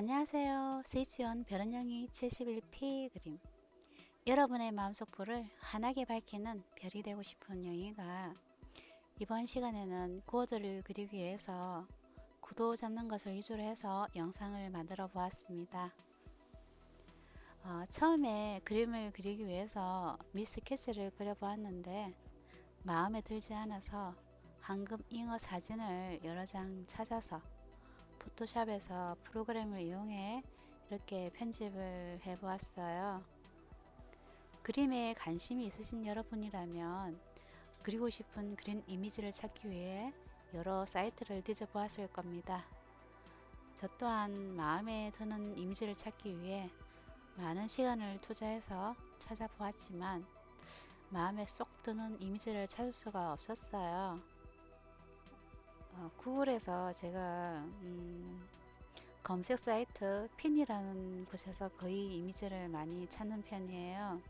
안녕하세요. 스위치온 별은영이 71P 그림. 여러분의 마음속 불을 환하게 밝히는 별이 되고 싶은 영희가 이번 시간에는 구호들을 그리기 위해서 구도 잡는 것을 위주로 해서 영상을 만들어 보았습니다. 어, 처음에 그림을 그리기 위해서 미스케치를 그려보았는데 마음에 들지 않아서 황금 잉어 사진을 여러 장 찾아서 포토샵에서 프로그램을 이용해 이렇게 편집을 해 보았어요. 그림에 관심이 있으신 여러분이라면 그리고 싶은 그린 이미지를 찾기 위해 여러 사이트를 뒤져 보았을 겁니다. 저 또한 마음에 드는 이미지를 찾기 위해 많은 시간을 투자해서 찾아보았지만 마음에 쏙 드는 이미지를 찾을 수가 없었어요. 어, 구글에서 제가 음, 검색 사이트 핀이라는 곳에서 거의 이미지를 많이 찾는 편이에요.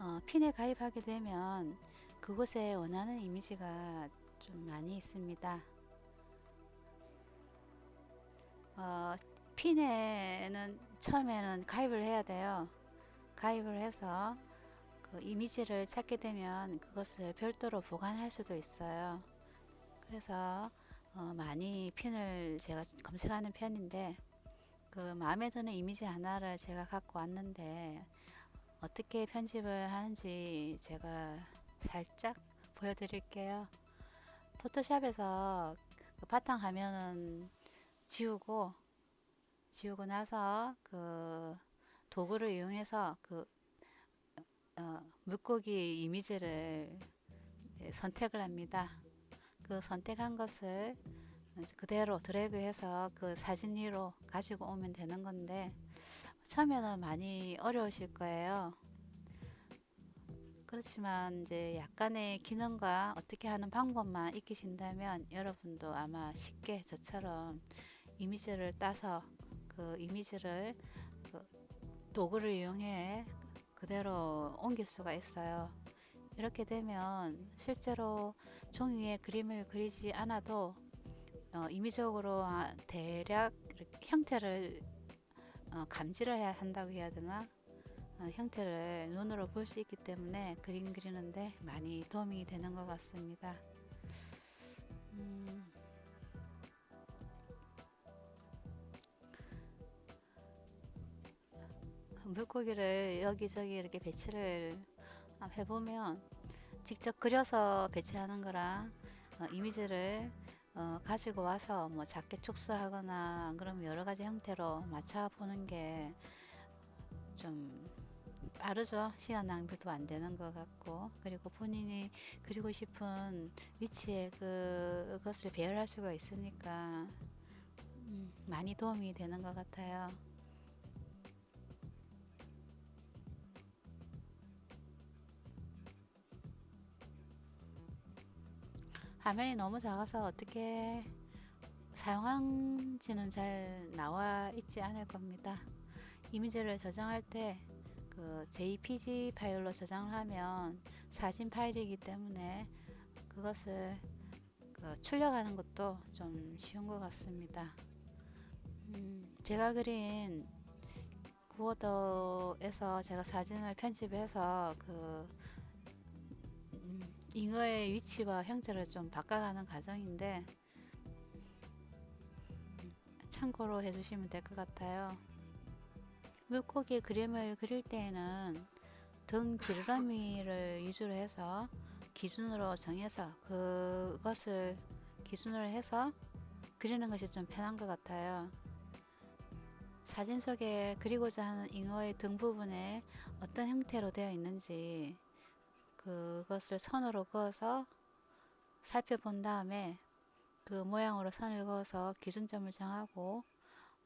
어, 핀에 가입하게 되면 그곳에 원하는 이미지가 좀 많이 있습니다. 어, 핀에는 처음에는 가입을 해야 돼요. 가입을 해서 그 이미지를 찾게 되면 그것을 별도로 보관할 수도 있어요. 그래서 어, 많이 핀을 제가 검색하는 편인데 그 마음에 드는 이미지 하나를 제가 갖고 왔는데 어떻게 편집을 하는지 제가 살짝 보여드릴게요. 포토샵에서 그 바탕 화면은 지우고 지우고 나서 그 도구를 이용해서 그 어, 물고기 이미지를 네, 선택을 합니다. 그 선택한 것을 그대로 드래그해서 그 사진 위로 가지고 오면 되는 건데 처음에는 많이 어려우실 거예요. 그렇지만 이제 약간의 기능과 어떻게 하는 방법만 익히신다면 여러분도 아마 쉽게 저처럼 이미지를 따서 그 이미지를 그 도구를 이용해 그대로 옮길 수가 있어요. 이렇게 되면 실제로 종이 위에 그림을 그리지 않아도 어, 임의적으로 아, 대략 형태를 어, 감지를 해야 한다고 해야 되나 어, 형태를 눈으로 볼 수 있기 때문에 그림 그리는데 많이 도움이 되는 것 같습니다. 음, 물고기를 여기저기 이렇게 배치를 해보면 직접 그려서 배치하는 거랑 어, 이미지를 어, 가지고 와서 뭐 작게 축소하거나 안 그러면 여러 가지 형태로 맞춰 보는 게 좀 빠르죠. 시간 낭비도 안 되는 것 같고 그리고 본인이 그리고 싶은 위치에 그- 그것을 배열할 수가 있으니까 음, 많이 도움이 되는 것 같아요. 화면이 너무 작아서 어떻게 사용하는지는 잘 나와 있지 않을 겁니다. 이미지를 저장할 때 그 JPG 파일로 저장을 하면 사진 파일이기 때문에 그것을 그 출력하는 것도 좀 쉬운 것 같습니다. 음, 제가 그린 구워더에서 제가 사진을 편집해서 그 음, 잉어의 위치와 형태를 좀 바꿔가는 과정인데 음, 참고로 해주시면 될 것 같아요. 물고기 그림을 그릴 때에는 등 지느러미를 위주로 해서 기준으로 정해서 그것을 기준으로 해서 그리는 것이 좀 편한 것 같아요. 사진 속에 그리고자 하는 잉어의 등 부분에 어떤 형태로 되어 있는지 그것을 선으로 그어서 살펴본 다음에 그 모양으로 선을 그어서 기준점을 정하고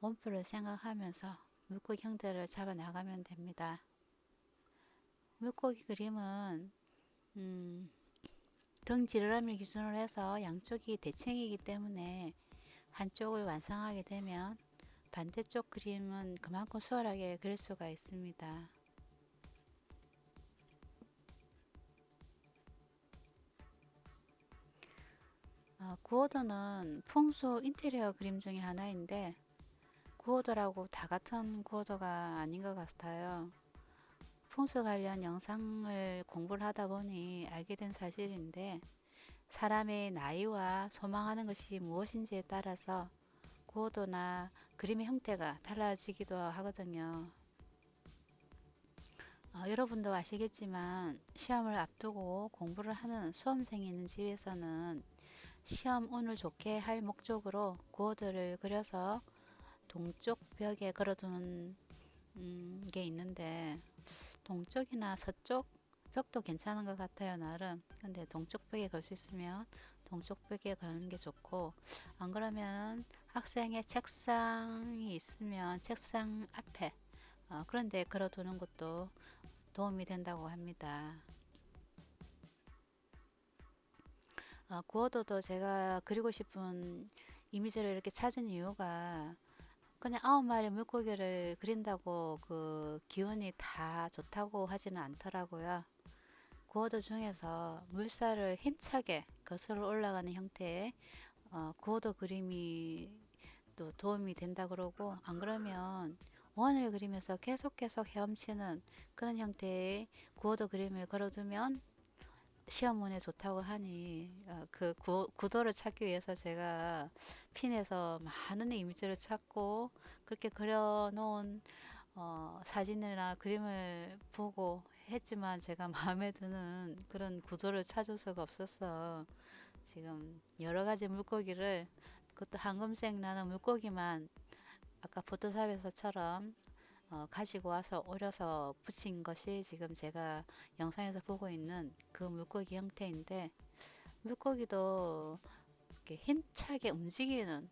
원표를 생각하면서 물고기 형태를 잡아 나가면 됩니다. 물고기 그림은 음, 등 지느러미 기준으로 해서 양쪽이 대칭이기 때문에 한쪽을 완성하게 되면 반대쪽 그림은 그만큼 수월하게 그릴 수가 있습니다. 어, 구호도는 풍수 인테리어 그림 중에 하나인데 구호도라고 다 같은 구호도가 아닌 것 같아요. 풍수 관련 영상을 공부를 하다 보니 알게 된 사실인데 사람의 나이와 소망하는 것이 무엇인지에 따라서 구호도나 그림의 형태가 달라지기도 하거든요. 어, 여러분도 아시겠지만 시험을 앞두고 공부를 하는 수험생이 있는 집에서는 시험 운을 좋게 할 목적으로 구호도를 그려서 동쪽 벽에 걸어두는 음, 게 있는데 동쪽이나 서쪽 벽도 괜찮은 것 같아요 나름 근데 동쪽 벽에 걸 수 있으면 동쪽 벽에 거는 게 좋고 안 그러면 학생의 책상이 있으면 책상 앞에 어, 그런데 걸어두는 것도 도움이 된다고 합니다. 어, 구호도도 제가 그리고 싶은 이미지를 이렇게 찾은 이유가 그냥 아홉 마리 물고기를 그린다고 그 기운이 다 좋다고 하지는 않더라고요. 구호도 중에서 물살을 힘차게 거슬러 올라가는 형태의 어, 구호도 그림이 또 도움이 된다 그러고 안 그러면 원을 그리면서 계속 계속 헤엄치는 그런 형태의 구호도 그림을 걸어두면 시험문에 좋다고 하니 어, 그 구, 구도를 찾기 위해서 제가 핀에서 많은 이미지를 찾고 그렇게 그려놓은 어, 사진이나 그림을 보고 했지만 제가 마음에 드는 그런 구도를 찾을 수가 없어서 지금 여러 가지 물고기를 그것도 황금색 나는 물고기만 아까 포토샵에서처럼 어, 가지고 와서 오려서 붙인 것이 지금 제가 영상에서 보고 있는 그 물고기 형태인데 물고기도 이렇게 힘차게 움직이는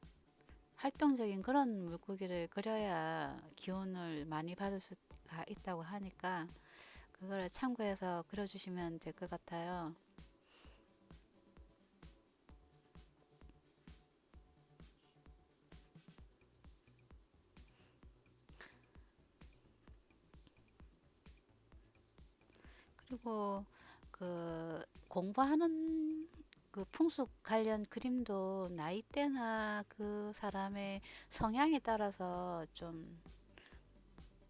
활동적인 그런 물고기를 그려야 기운을 많이 받을 수가 있다고 하니까 그거를 참고해서 그려주시면 될 것 같아요. 그리고 그 공부하는 그 풍속 관련 그림도 나이대나 그 사람의 성향에 따라서 좀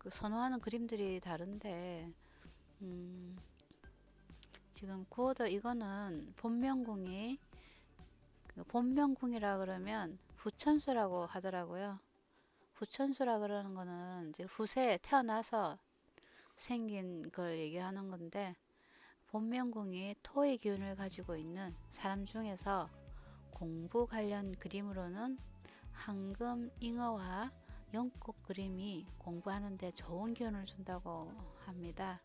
그 선호하는 그림들이 다른데 음 지금 구호도 이거는 본명궁이 그 본명궁이라 그러면 후천수라고 하더라고요. 후천수라 그러는 거는 이제 후세에 태어나서 생긴 걸 얘기하는 건데 본명궁이 토의 기운을 가지고 있는 사람 중에서 공부 관련 그림으로는 황금, 잉어와 연꽃 그림이 공부하는데 좋은 기운을 준다고 합니다.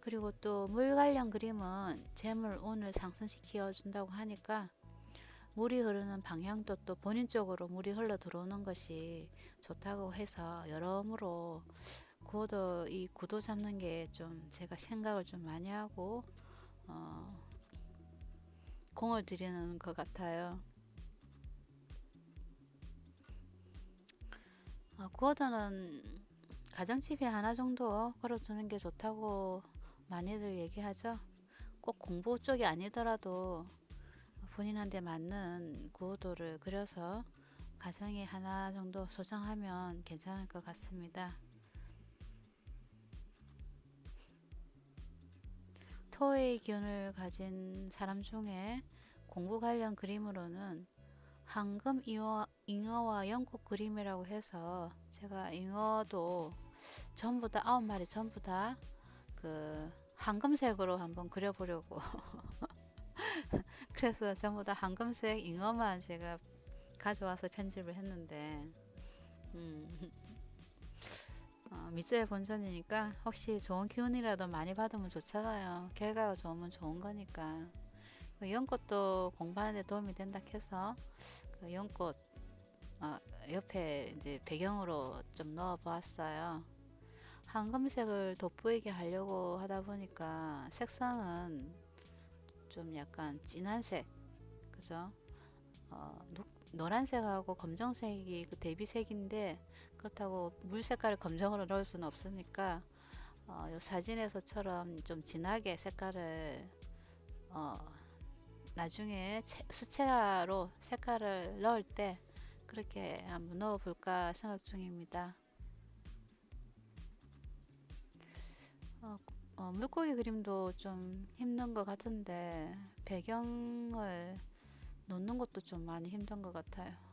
그리고 또 물 관련 그림은 재물 운을 상승시켜 준다고 하니까 물이 흐르는 방향도 또 본인 쪽으로 물이 흘러 들어오는 것이 좋다고 해서 여러모로 구도 이 구도 잡는 게 좀 제가 생각을 좀 많이 하고 어, 공을 들이는 것 같아요. 어, 구호도는 가정집에 하나 정도 걸어두는 게 좋다고 많이들 얘기하죠. 꼭 공부 쪽이 아니더라도 본인한테 맞는 구호도를 그려서 가정에 하나 정도 소장하면 괜찮을 것 같습니다. 토의 기운을 가진 사람 중에 공부 관련 그림으로는 황금 잉어, 잉어와 연꽃 그림이라고 해서 제가 잉어도 전부 다 아홉 마리 전부 다 그 황금색으로 한번 그려보려고. 그래서 전부 다 황금색 잉어만 제가 가져와서 편집을 했는데 음, 어, 밑줄 본전이니까 혹시 좋은 기운이라도 많이 받으면 좋잖아요. 결과가 좋으면 좋은 거니까. 그 연꽃도 공부하는 데 도움이 된다 해서 그 연꽃 어, 옆에 이제 배경으로 좀 넣어 보았어요. 황금색을 돋보이게 하려고 하다 보니까 색상은 좀 약간 진한 색, 그죠? 어, 노, 노란색하고 검정색이 그 대비색인데 그렇다고 물 색깔을 검정으로 넣을 수는 없으니까 어, 요 사진에서처럼 좀 진하게 색깔을 어, 나중에 채, 수채화로 색깔을 넣을 때 그렇게 한번 넣어 볼까 생각 중입니다. 어, 어, 물고기 그림도 좀 힘든 것 같은데 배경을 놓는 것도 좀 많이 힘든 것 같아요.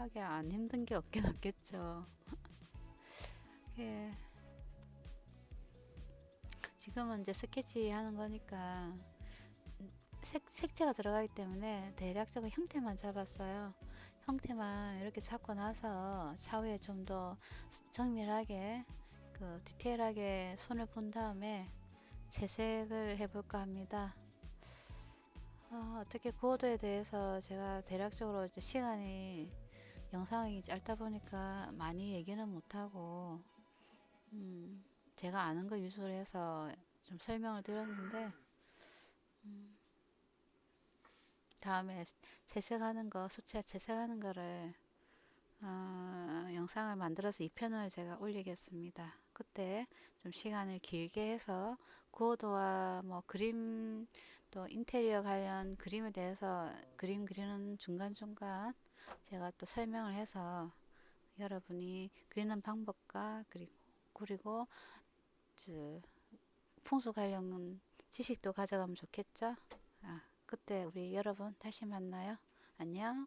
하긴 안 힘든 게 없긴 없겠죠. 예. 지금은 이제 스케치 하는 거니까 색, 색채가 들어가기 때문에 대략적인 형태만 잡았어요. 형태만 이렇게 잡고 나서 차후에 좀 더 정밀하게 그 디테일하게 손을 본 다음에 재색을 해볼까 합니다. 어, 어떻게 구워도에 대해서 제가 대략적으로 이제 시간이 영상이 짧다 보니까 많이 얘기는 못하고 음, 제가 아는 거 위주로 해서 좀 설명을 드렸는데 음, 다음에 재색하는 거 수채 재색하는 거를 어, 영상을 만들어서 2편을 제가 올리겠습니다. 그때 좀 시간을 길게 해서 구호도와 뭐 그림 또 인테리어 관련 그림에 대해서 그림 그리는 중간중간 제가 또 설명을 해서 여러분이 그리는 방법과 그리고 그리고 저 풍수 관련 지식도 가져가면 좋겠죠? 아, 그때 우리 여러분 다시 만나요. 안녕.